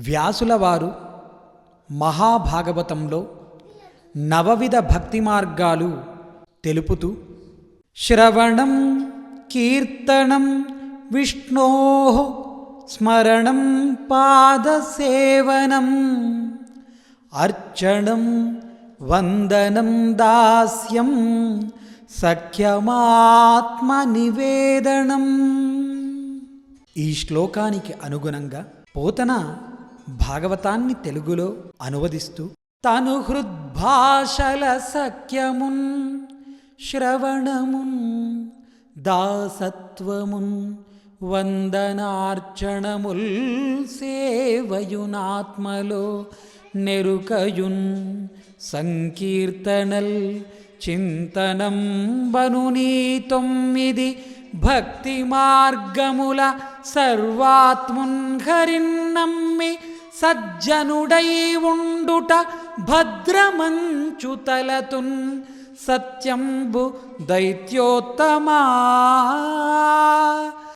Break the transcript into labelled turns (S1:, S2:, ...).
S1: వ్యాసుల వారు మహాభాగవతంలో నవవిధ భక్తి మార్గాలు తెలుపుతూ శ్రవణం కీర్తనం విష్ణో స్మరణం పాదసేవనం అర్చనం వందనం దాస్యం సఖ్యమాత్మ నివేదనం ఈ శ్లోకానికి అనుగుణంగా పోతన భాగవతాన్ని తెలుగులో అనువదిస్తూ తను హృద్భాషల సఖ్యమున్ శ్రవణమున్ దాసత్వమున్ వందనార్చణముల్ సేవయునాత్మలో నెరుకయున్ సంకీర్తనల్ చింతనం బనునీ తొమ్మిది భక్తి మార్గముల సర్వాత్మున్హరిన్నమ్మి సజ్జనుడై ఉండుట భద్రమంచుతలతున్ సత్యంబు దైత్యోత్తమా